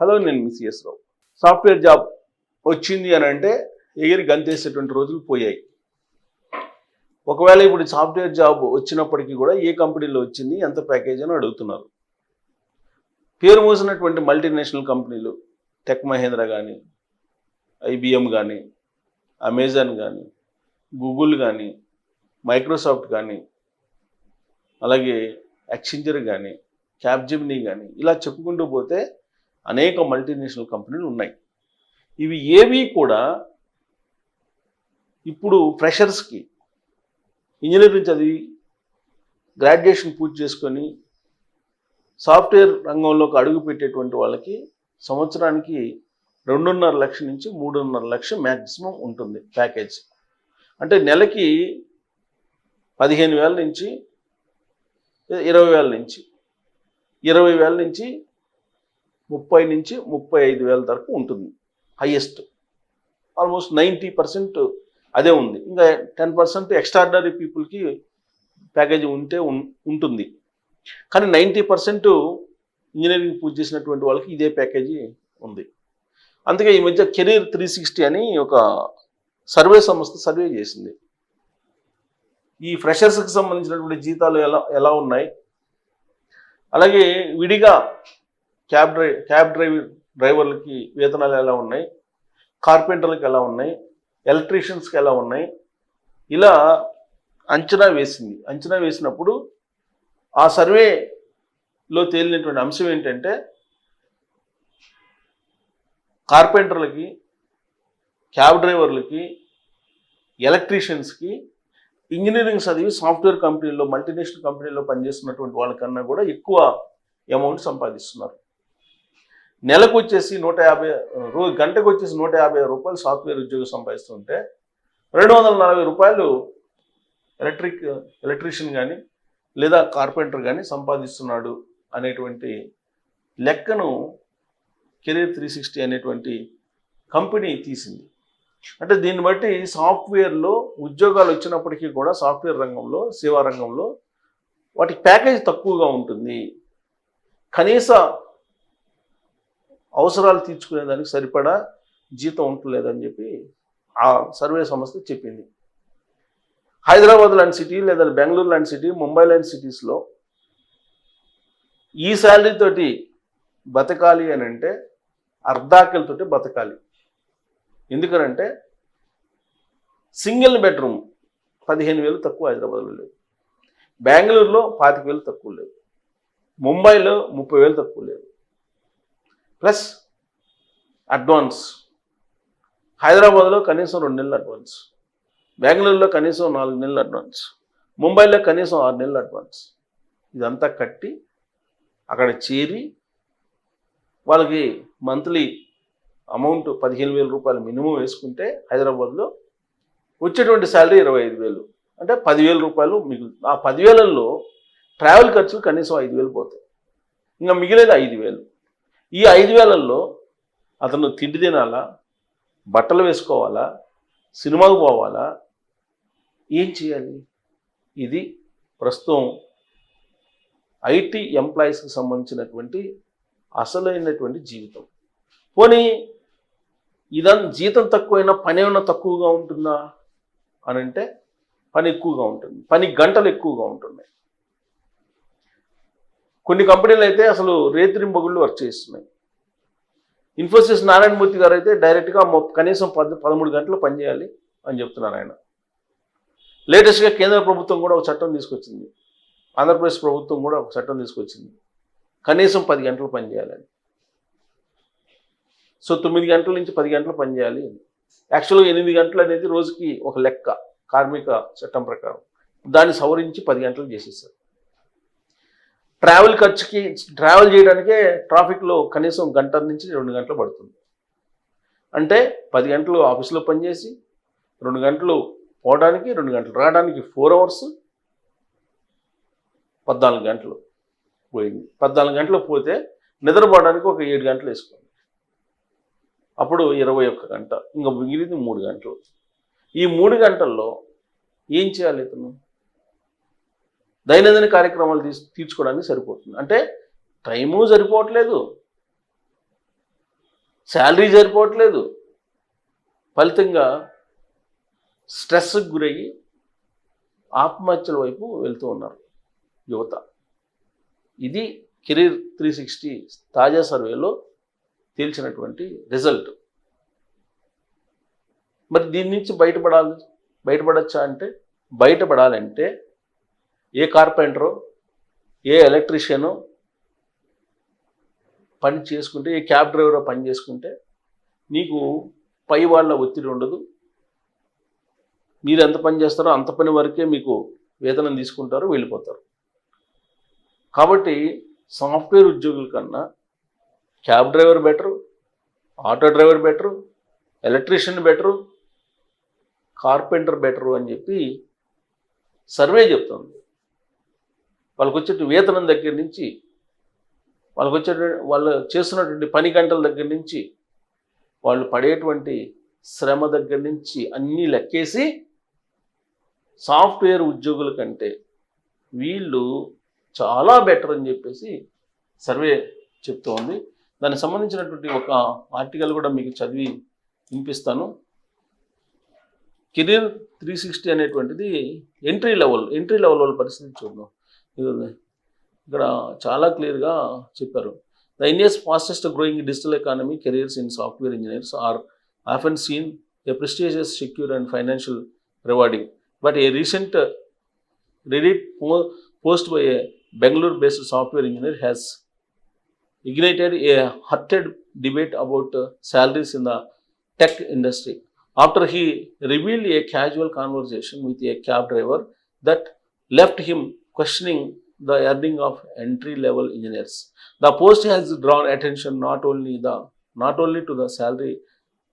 Hello నేను మిస్ఎస్ రావు. Software job వచ్చింది అని అంటే ఎగిరి గంతేసేటువంటి రోజులు పోయాయి. ఒకవేళ ఇప్పుడు సాఫ్ట్వేర్ జాబ్ వచ్చినప్పటికీ కూడా ఏ కంపెనీలో వచ్చింది ఎంత ప్యాకేజ్ అని అడుగుతున్నారు. పేరు మోసినటువంటి మల్టీనేషనల్ కంపెనీలు టెక్ మహేంద్ర కానీ ఐబిఎం కానీ అమెజాన్ కానీ గూగుల్ కానీ మైక్రోసాఫ్ట్ కానీ అలాగే యాక్సింజర్ కానీ క్యాప్జిమ్నీ కానీ ఇలా చెప్పుకుంటూ పోతే అనేక మల్టీనేషనల్ కంపెనీలు ఉన్నాయి. ఇవి ఏవి కూడా ఇప్పుడు ఫ్రెషర్స్కి ఇంజనీరింగ్ చదివి గ్రాడ్యుయేషన్ పూర్తి చేసుకొని సాఫ్ట్వేర్ రంగంలోకి అడుగు పెట్టేటువంటి వాళ్ళకి సంవత్సరానికి రెండున్నర లక్ష నుంచి మూడున్నర లక్ష మ్యాక్సిమం ఉంటుంది ప్యాకేజ్. అంటే నెలకి పదిహేను వేల నుంచి ఇరవై వేల నుంచి ఇరవై వేల నుంచి ముప్పై నుంచి ముప్పై ఐదు వేల వరకు ఉంటుంది. హయ్యెస్ట్ ఆల్మోస్ట్ నైంటీ పర్సెంట్ అదే ఉంది. ఇంకా టెన్ పర్సెంట్ ఎక్స్ట్రాడినరీ పీపుల్కి ప్యాకేజీ ఉంటే ఉంటుంది. కానీ నైంటీ పర్సెంట్ ఇంజనీరింగ్ పూజ చేసినటువంటి వాళ్ళకి ఇదే ప్యాకేజీ ఉంది. అందుకే ఈ మధ్య కెరీర్ త్రీ సిక్స్టీ అని ఒక సర్వే సంస్థ సర్వే చేసింది. ఈ ఫ్రెషర్స్కి సంబంధించినటువంటి జీతాలు ఎలా ఎలా ఉన్నాయి? అలాగే విడిగా క్యాబ్ డ్రై క్యాబ్ డ్రైవ్ డ్రైవర్లకి వేతనాలు ఎలా ఉన్నాయి? కార్పెంటర్లకు ఎలా ఉన్నాయి? ఎలక్ట్రీషియన్స్కి ఎలా ఉన్నాయి? ఇలా అంచనా వేసింది. అంచనా వేసినప్పుడు ఆ సర్వేలో తేలినటువంటి అంశం ఏంటంటే కార్పెంటర్లకి క్యాబ్ డ్రైవర్లకి ఎలక్ట్రీషియన్స్కి ఇంజనీరింగ్ చదివి సాఫ్ట్వేర్ కంపెనీలో మల్టీనేషనల్ కంపెనీలో పనిచేస్తున్నటువంటి వాళ్ళకన్నా కూడా ఎక్కువ అమౌంట్ సంపాదిస్తున్నారు. నెలకు వచ్చేసి నూట యాభై రోజు గంటకు వచ్చేసి నూట యాభై రూపాయలు సాఫ్ట్వేర్ ఉద్యోగం సంపాదిస్తుంటే రెండు వందల నలభై రూపాయలు ఎలక్ట్రిక్ ఎలక్ట్రీషియన్ కానీ లేదా కార్పెంటర్ కానీ సంపాదిస్తున్నాడు అనేటువంటి లెక్కను కెరీర్ త్రీ సిక్స్టీ అనేటువంటి కంపెనీ తీసింది. అంటే దీన్ని బట్టి సాఫ్ట్వేర్లో ఉద్యోగాలు వచ్చినప్పటికీ కూడా సాఫ్ట్వేర్ రంగంలో సేవా రంగంలో వాటి ప్యాకేజ్ తక్కువగా ఉంటుంది. కనీస అవసరాలు తీర్చుకునేదానికి సరిపడా జీతం ఉంటలేదని చెప్పి ఆ సర్వే సంస్థ చెప్పింది. హైదరాబాద్ లాంటి సిటీ లేదా బెంగళూరు లాంటి సిటీ ముంబై లాంటి సిటీస్లో ఈ శాలరీ తోటి బతకాలి అని అంటే అర్ధాకలతోటి బతకాలి. ఎందుకనంటే సింగిల్ బెడ్రూమ్ పదిహేను వేలు తక్కువ హైదరాబాద్లో లేవు బెంగళూరులో పాతిక వేలు తక్కువ లేవు ముంబైలో ముప్పై వేలు తక్కువ లేవు ప్లస్ అడ్వాన్స్. హైదరాబాద్లో కనీసం రెండు నెలలు అడ్వాన్స్. బెంగళూరులో కనీసం నాలుగు నెలలు అడ్వాన్స్. ముంబైలో కనీసం ఆరు నెలలు అడ్వాన్స్. ఇదంతా కట్టి అక్కడ చేరి వాళ్ళకి మంత్లీ అమౌంట్ పదిహేను వేల రూపాయలు మినిమం వేసుకుంటే హైదరాబాద్లో వచ్చేటువంటి శాలరీ ఇరవై ఐదు వేలు. అంటే పదివేల రూపాయలు మిగులు ఆ పదివేలలో ట్రావెల్ ఖర్చులు కనీసం ఐదు వేలు పోతాయి. ఇంకా మిగిలేదు ఐదు వేలు. ఈ ఐదు వేలల్లో అతను తిండి తినాలా? బట్టలు వేసుకోవాలా? సినిమాకు పోవాలా? ఏం చేయాలి? ఇది ప్రస్తుతం ఐటీ ఎంప్లాయీస్కి సంబంధించినటువంటి అసలైనటువంటి జీవితం. పోనీ ఇదం జీతం తక్కువైనా పని ఏమైనా తక్కువగా ఉంటుందా? అని అంటే పని ఎక్కువగా ఉంటుంది. పని గంటలు ఎక్కువగా ఉంటున్నాయి. కొన్ని కంపెనీలు అయితే అసలు రేత్రింబగుళ్ళు వర్క్ చేస్తున్నాయి. ఇన్ఫోసిస్ నారాయణమూర్తి గారు అయితే డైరెక్ట్గా కనీసం పద్ పదమూడు గంటలు పనిచేయాలి అని చెప్తున్నారు ఆయన. లేటెస్ట్గా కేంద్ర ప్రభుత్వం కూడా ఒక చట్టం తీసుకొచ్చింది. ఆంధ్రప్రదేశ్ ప్రభుత్వం కూడా ఒక చట్టం తీసుకొచ్చింది. కనీసం పది గంటలు పనిచేయాలని సో తొమ్మిది గంటల నుంచి పది గంటలు పనిచేయాలి యాక్చువల్గా ఎనిమిది గంటలు అనేది రోజుకి ఒక లెక్క కార్మిక చట్టం ప్రకారం. దాన్ని సవరించి పది గంటలు చేసేసారు. ట్రావెల్ ఖర్చుకి ట్రావెల్ చేయడానికే ట్రాఫిక్లో కనీసం గంట నుంచి రెండు గంటలు పడుతుంది. అంటే పది గంటలు ఆఫీస్లో పనిచేసి రెండు గంటలు పోవడానికి రెండు గంటలు రావడానికి ఫోర్ అవర్స్ పద్నాలుగు గంటలు పోయింది. పద్నాలుగు గంటలు పోతే నిద్రపోవడానికి ఒక ఏడు గంటలు వేసుకోండి. అప్పుడు ఇరవై ఒక్క గంట ఇంకా మిగిలింది మూడు గంటలు. ఈ మూడు గంటల్లో ఏం చేయాలి ఇతను? దైనందిన కార్యక్రమాలు తీసు తీర్చుకోవడానికి సరిపోతుంది. అంటే టైము సరిపోవట్లేదు. శాలరీ సరిపోవట్లేదు. ఫలితంగా స్ట్రెస్కి గురయ్యి ఆత్మహత్యల వైపు వెళ్తూ ఉన్నారు యువత. ఇది కెరీర్ త్రీ సిక్స్టీ తాజా సర్వేలో తేల్చినటువంటి రిజల్ట్. మరి దీని నుంచి బయటపడాలి బయటపడచ్చా అంటే బయటపడాలంటే ఏ కార్పెంటరు ఏ ఎలక్ట్రీషియను పని చేసుకుంటే ఏ క్యాబ్ డ్రైవర్ పని చేసుకుంటే నీకు పై వాళ్ళ ఒత్తిడి ఉండదు. మీరు ఎంత పని చేస్తారో అంత పని వరకే మీకు వేతనం తీసుకుంటారు వెళ్ళిపోతారు. కాబట్టి సాఫ్ట్వేర్ ఉద్యోగుల కన్నా cab driver better auto driver better electrician better carpenter better అని చెప్పి సర్వే చెప్తుంది. వాళ్ళకి వచ్చే వేతనం దగ్గర నుంచి వాళ్ళకి వచ్చే వాళ్ళు చేస్తున్నటువంటి పని గంటల దగ్గర నుంచి వాళ్ళు పడేటువంటి శ్రమ దగ్గర నుంచి అన్నీ లెక్కేసి సాఫ్ట్వేర్ ఉద్యోగుల కంటే వీళ్ళు చాలా బెటర్ అని చెప్పేసి సర్వే చెప్తూ ఉంది. దానికి సంబంధించినటువంటి ఒక ఆర్టికల్ కూడా మీకు చదివి వినిపిస్తాను. కెరీర్ త్రీ సిక్స్టీ అనేటువంటిది ఎంట్రీ లెవెల్ ఎంట్రీ లెవెల్ వాళ్ళ పరిస్థితి చూద్దాం. ఇక్కడ చాలా క్లియర్గా చెప్పారు the India's fastest growing digital economy careers in software engineers are often seen a prestigious secure and financial rewarding but a recent Reddit post by a Bengaluru based software engineer has ignited a heated debate about salaries in the tech industry after after he revealed casual casual with with cab driver that left him questioning the earning of entry-level engineers. The post has drawn attention not only the not only to the salary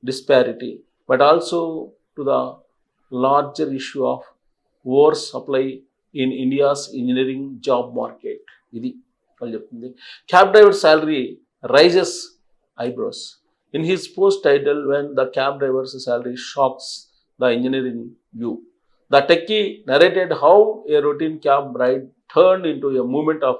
disparity but also to the larger issue of oversupply in India's engineering job market ఇది వాళ్ళు చెప్తుంది cab driver salary raises eyebrows in his post title when the cab driver's salary shocks the engineering view the techie narrated how a routine cab ride turned into a movement of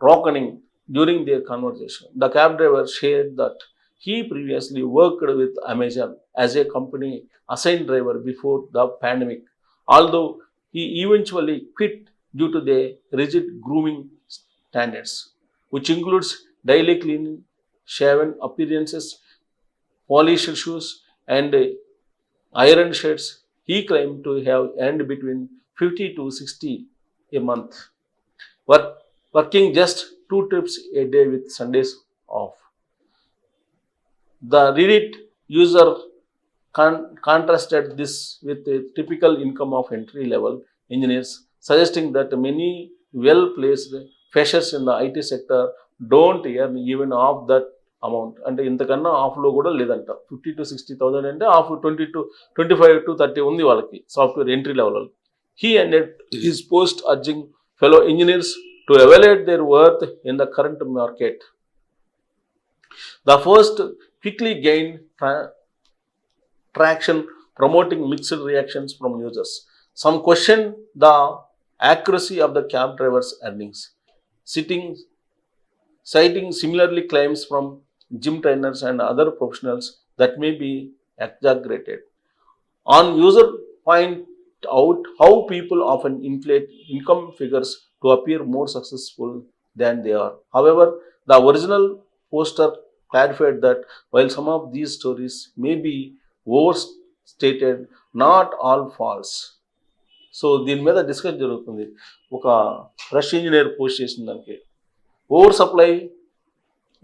rocketing during their conversation. The cab driver shared that he previously worked with Amazon as a company assigned driver before the pandemic, although he eventually quit due to the rigid grooming standards, which includes daily cleaning, shaven appearances, polished shoes, and iron shirts he claimed to have earned between 50 to 60 a month, work, working just two trips a day with Sundays off. The Reddit user con- contrasted this with the typical income of entry level engineers, suggesting that many well placed freshers in the IT sector don't earn even half that amount అంటే ఇంతకన్నా ఆఫ్లో కూడా లేదంట fifty to sixty thousand అంటే half twenty to twenty five to thirty ఉంది వాళ్ళకి software entry level వాళ్ళకి he ended his post urging fellow engineers to evaluate their worth in the current market. The first quickly gained tra- traction, promoting mixed reactions from users. Some questioned the accuracy of the cab driver's earnings, sitting, citing similarly claims from gym trainers and other professionals that may be exaggerated. On user point out how people often inflate income figures to appear more successful than they are. However, the original poster clarified that while some of these stories may be overstated, not all false. So దీని మీద discuss జరుగుతుంది ఒక rush engineer post చేసిన దానికి over supply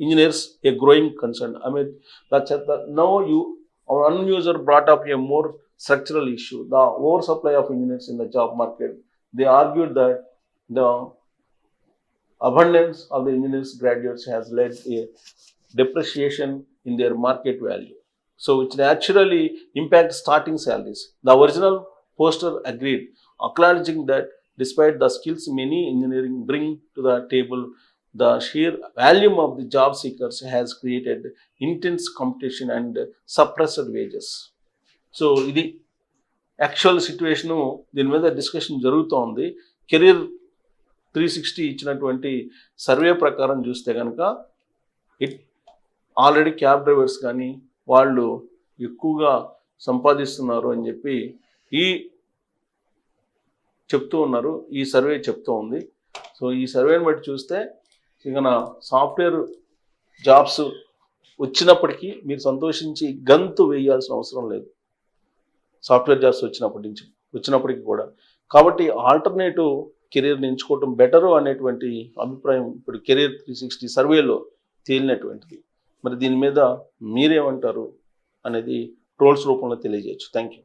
engineers a growing concern. I mean, that's at now you our end user brought up a more structural issue, the oversupply of engineers in the job market. They argued that the abundance of the engineers graduates has led a depreciation in their market value. So, which naturally impacts starting salaries. The original poster agreed, acknowledging that despite the skills many engineering bring to the table, the sheer volume of the job seekers has created intense competition and suppressed wages. So ఇది actual situation దీని మీద discussion జరుగుతూ ఉంది career three sixty ఇచ్చినటువంటి survey ప్రకారం చూస్తే కనుక it already cab drivers కానీ వాళ్ళు ఎక్కువగా సంపాదిస్తున్నారు అని చెప్పి ఈ చెప్తూ ఉన్నారు ఈ సర్వే చెప్తూ ఉంది సో ఈ సర్వేని బట్టి చూస్తే ఇక నా సాఫ్ట్వేర్ జాబ్స్ వచ్చినప్పటికీ మీరు సంతోషించి గంతు వేయాల్సిన అవసరం లేదు. సాఫ్ట్వేర్ జాబ్స్ వచ్చినప్పటి నుంచి వచ్చినప్పటికీ కూడా. కాబట్టి ఆల్టర్నేటివ్ కెరీర్ని ఎంచుకోవటం బెటరు అనేటువంటి అభిప్రాయం ఇప్పుడు కెరీర్ త్రీ సిక్స్టీ సర్వేలో తేలినటువంటిది. మరి దీని మీద మీరేమంటారు అనేది ట్రోల్స్ రూపంలో తెలియజేయచ్చు. Thank you